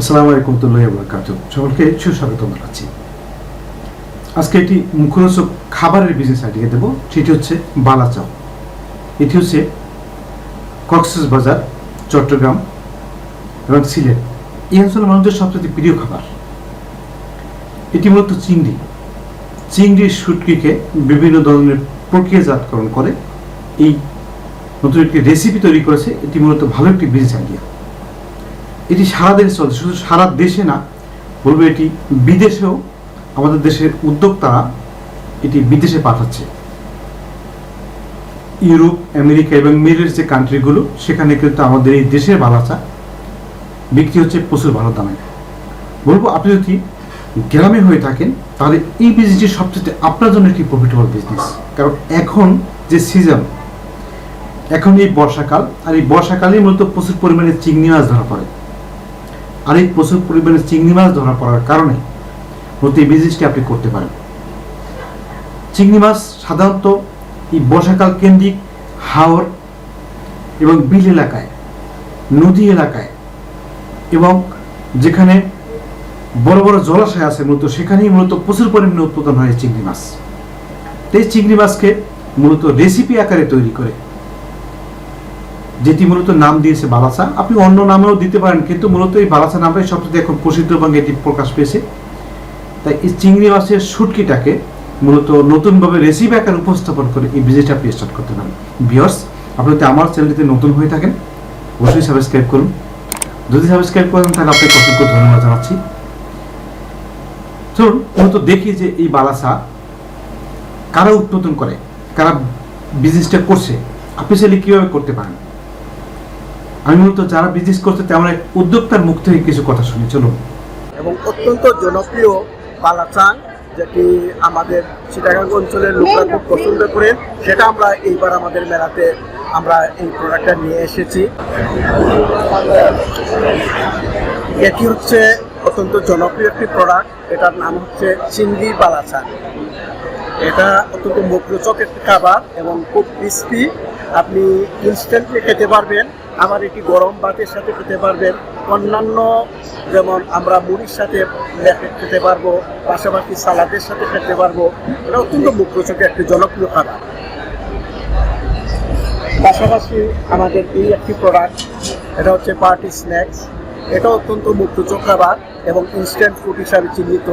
আসসালামু আলাইকুম তুল্লাহ বরকাত সকলকে সুস্বাগত জানাচ্ছি। আজকে একটি মুখরোচক খাবারের বিজনেস আইডিয়া দেবো, সেটি হচ্ছে বালা চাও এটি হচ্ছে কক্সেস বাজার, চট্টগ্রাম এবং সিলেট। এই অঞ্চলের মানুষদের সবচেয়ে প্রিয় খাবার। এটি মূলত চিংড়ি। চিংড়ির শুটকিকে বিভিন্ন ধরনের প্রক্রিয়াজাতকরণ করে। এই নতুন একটি রেসিপি তৈরি করেছে। এটি মূলত ভালো একটি বিজনেস আইডিয়া এটি সারা দেশে চলছে, শুধু সারা দেশে না, বলব এটি বিদেশেও আমাদের দেশের উদ্যোক্তারা এটি বিদেশে পাঠাচ্ছে। ইউরোপ, আমেরিকা এবং মিডল যে কান্ট্রিগুলো, সেখানে কিন্তু আমাদের এই দেশের বালাচা বিক্রি হচ্ছে প্রচুর ভালো দামে। বলব আপনি যদি গ্রামে হয়ে থাকেন, তাহলে এই বিজনেসটি সবচেয়ে আপনার জন্য একটি প্রফিটেবল বিজনেস কারণ এখন যে সিজন এখন এই বর্ষাকাল, আর এই বর্ষাকালেই মূলত প্রচুর পরিমাণে চিংড়ি মাছ ধরা পড়ে। আর এই প্রচুর পরিমাণে চিংড়ি মাছ ধরা পড়ার কারণে প্রতি বিজনেসটি আপনি করতে পারেন। চিংড়ি মাছ সাধারণত এই বর্ষাকাল কেন্দ্রিক হাওর এবং বিল এলাকায়, নদী এলাকায় এবং যেখানে বড় বড় জলাশয় আছে মূলত, সেখানেই মূলত প্রচুর পরিমাণে উৎপাদন হয় চিংড়ি মাছ। এই চিংড়ি মাছকে মূলত রেসিপি আকারে তৈরি করে যেটি মূলত নাম দিয়েছে বালাসা। আপনি অন্য নামেও দিতে পারেন, কিন্তু মূলত এই বালাসা নামটাই সবচেয়ে এখন প্রসিদ্ধ এবং এটি প্রকাশ পেয়েছে। তাই এই চিংড়ি মাছের শুটকিটাকে মূলত নতুনভাবে রেসিপি আকারে উপস্থাপন করে এই বিজনেসটা আপনি স্টার্ট করতে পারেন। ভিওর্স আপনি যদি আমার চ্যানেলটিতে নতুন হয়ে থাকেন, অবশ্যই সাবস্ক্রাইব করুন। যদি সাবস্ক্রাইব করেন, তাহলে আপনাকে অসংখ্য ধন্যবাদ জানাচ্ছি। ধরুন মূলত দেখি যে এই বালাসা কারা উৎপাদন করে, কারা বিজনেসটা করছে। আপনি চাইলে কীভাবে করতে পারেন? আমি মূলত যারা বিজনেস করছে, তেমন এক উদ্যোক্তার মুখ থেকে কিছু কথা শুনি, চলুন। এবং অত্যন্ত জনপ্রিয় পালাচাং যেটি আমাদের চিটাগাং অঞ্চলের লোকরা খুব পছন্দ করেন সেটা আমরা এইবার আমাদের মেলাতে আমরা এই প্রোডাক্টটা নিয়ে এসেছি। এটি হচ্ছে অত্যন্ত জনপ্রিয় একটি প্রোডাক্ট এটার নাম হচ্ছে চিংড়ি বালাচাং এটা অত্যন্ত মুখরোচক একটি খাবার এবং খুব ক্রিস্পি আপনি ইনস্ট্যান্টলি খেতে পারবেন। আবার এটি গরম ভাতের সাথে খেতে পারবেন। অন্যান্য যেমন আমরা মুড়ির সাথে খেতে পারব, পাশাপাশি সালাদের সাথে খেতে পারব। এটা অত্যন্ত মুখরোচক একটি জনপ্রিয় খাবার। পাশাপাশি আমাদের এই একটি প্রোডাক্ট এটা হচ্ছে পার্টি স্ন্যাক্স এটা অত্যন্ত মুক্তচোখ খাবার এবং ইনস্ট্যান্ট ফুড হিসাবে চিহ্নিত।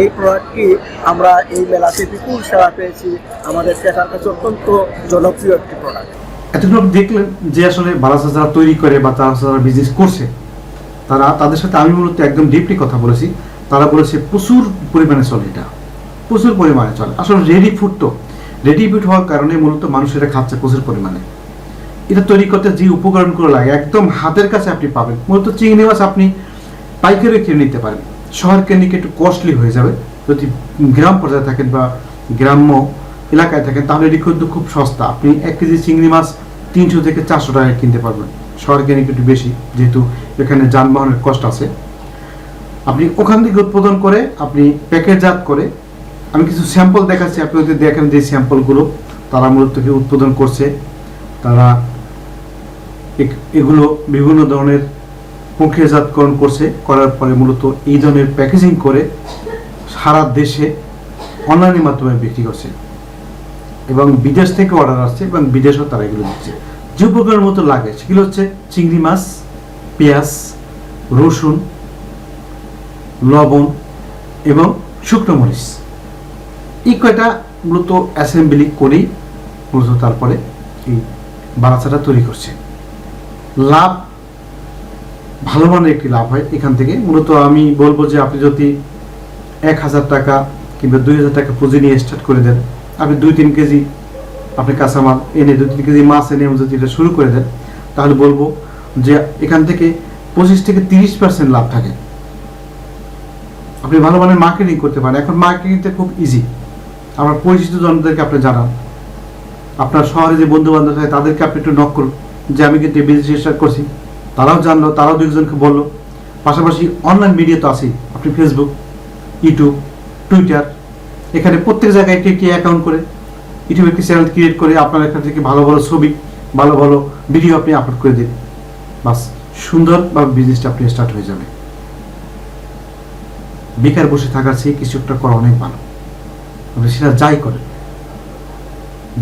এই প্রোডাক্টটি আমরা এই মেলাতে বিপুল সেবা পেয়েছি। আমাদের ক্রেতার কাছে অত্যন্ত জনপ্রিয় একটি প্রোডাক্ট এতটুকু দেখলেন যে আসলে তৈরি করে বা তারা বিজনেস করছে, তারা তাদের সাথে আমি মূলত একদম ডিপলি কথা বলেছি। তারা বলেছে, প্রচুর পরিমাণে চলে এটা। প্রচুর পরিমাণে চলে। আসলে রেডি ফুড তো। রেডি ফুড হওয়ার কারণে মূলত মানুষ খাচ্ছে প্রচুর পরিমাণে। এটা তৈরি করতে যে উপকরণগুলো লাগে, একদম হাতের কাছে আপনি পাবেন। মূলত চিংড়ি মাছ আপনি পাইকারি কিনে নিতে পারেন। শহর কেন্দ্রিক একটু কস্টলি হয়ে যাবে। যদি গ্রাম পর্যায়ে থাকেন বা গ্রাম্য এলাকায় থাকেন, তাহলে এটি কিন্তু খুব সস্তা। আপনি এক কেজি চিংড়ি মাছ তিনশো থেকে চারশো টাকায় কিনতে পারবেন। শহর কেন্দ্রিক একটু বেশি, যেহেতু এখানে যানবাহনের কষ্ট আছে। আপনি ওখান থেকে উৎপাদন করে, আপনি প্যাকেটজাত করে, আমি কিছু স্যাম্পল দেখাচ্ছি, আপনি যদি দেখেন যে স্যাম্পলগুলো তারা মূলত কি উৎপাদন করছে, তারা এগুলো বিভিন্ন ধরনের প্রক্রিয়াজাতকরণ করছে, করার পরে মূলত এই ধরনের প্যাকেজিং করে সারা দেশে অনলাইনের মাধ্যমে বিক্রি করছে। এবং বিদেশ থেকে অর্ডার আসছে এবং বিদেশেও তারা এগুলো দিচ্ছে। যে উপকরণের মতো লাগে, সেগুলো হচ্ছে চিংড়ি মাছ, পেঁয়াজ, রসুন, লবণ এবং শুকনো মরিচ। এই কয়টা মূলত অ্যাসেম্বলি করেই মূলত তারপরে এই বারাচাটা তৈরি করছে। লাভ ভালো মানের একটি লাভ হয় এখান থেকে। মূলত আমি বলব যে আপনি যদি এক হাজার টাকা কিংবা দুই হাজার টাকা পুঁজি নিয়ে স্টার্ট করে দেন, আপনি দুই তিন কেজি আপনি কাঁচামাল এনে, দুই তিন কেজি মাছ এনে যদি এটা শুরু করে দেন, তাহলে বলব যে এখান থেকে পঁচিশ থেকে তিরিশ পার্সেন্ট লাভ থাকে। আপনি ভালো মানের মার্কেটিং করতে পারেন। এখন মার্কেটিংটা খুব ইজি আমার পরিচিত জনদেরকে আপনি জানান। আপনার শহরে যে বন্ধু বান্ধব থাকে তাদেরকে আপনি একটু নক করুন যে আমি কিন্তু বিজনেস স্টার্ট করছি। তারাও জানলো, তারাও দুজনকে বলল। পাশাপাশি অনলাইন মিডিয়া তো আছেই, আপনি ফেসবুক ইউটিউব টুইটার এখানে প্রত্যেক জায়গায় কে কে অ্যাকাউন্ট করে, ইউটিউবে একটি চ্যানেল ক্রিয়েট করে, আপনার এখান থেকে ভালো ভালো ছবি, ভালো ভালো ভিডিও আপনি আপলোড করে দিন। বাস সুন্দরভাবে বিজনেসটা আপনি স্টার্ট হয়ে যাবে। বেকার বসে থাকার চেয়ে কিছু একটা করা অনেক ভালো। সেটা যাই করেন।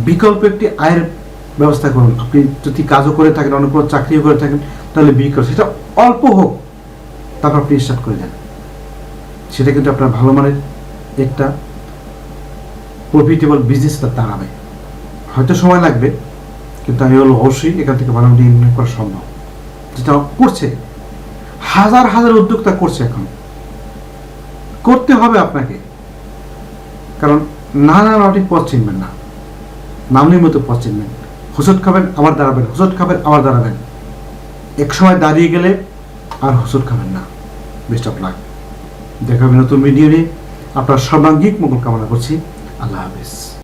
বিকল্প একটি আয়ের ব্যবস্থা করুন। আপনি যদি কাজও করে থাকেন অন্য কোনো চাকরিও করে থাকেন, তাহলে বিকল্প সেটা অল্প হোক, তারপর আপনি স্টার্ট করে দেন। সেটা কিন্তু আপনার ভালো মানের একটা প্রফিটেবল বিজনেস দাঁড়াবে। হয়তো সময় লাগবে, কিন্তু আমি বলব অবশ্যই এখান থেকে ভালো ইনকাম করা সম্ভব। যেটা করছে, হাজার হাজার উদ্যোক্তা করছে এখন। করতে হবে আপনাকে। কারণ না না আপনি পথ চিনবেন না। নামনির মতো পথ চিনবেন হোসট খাবেন আবার দাঁড়াবেন। হোসট খাবেন আবার দাঁড়াবেন। এক সময় দাঁড়িয়ে গেলে আর হোসট খাবেন না। বেস্ট অফ লাক দেখাবেন নতুন ভিডিও নিয়ে। আপনার সর্বাঙ্গিক মঙ্গল কামনা করছি। আল্লাহ হাফেজ।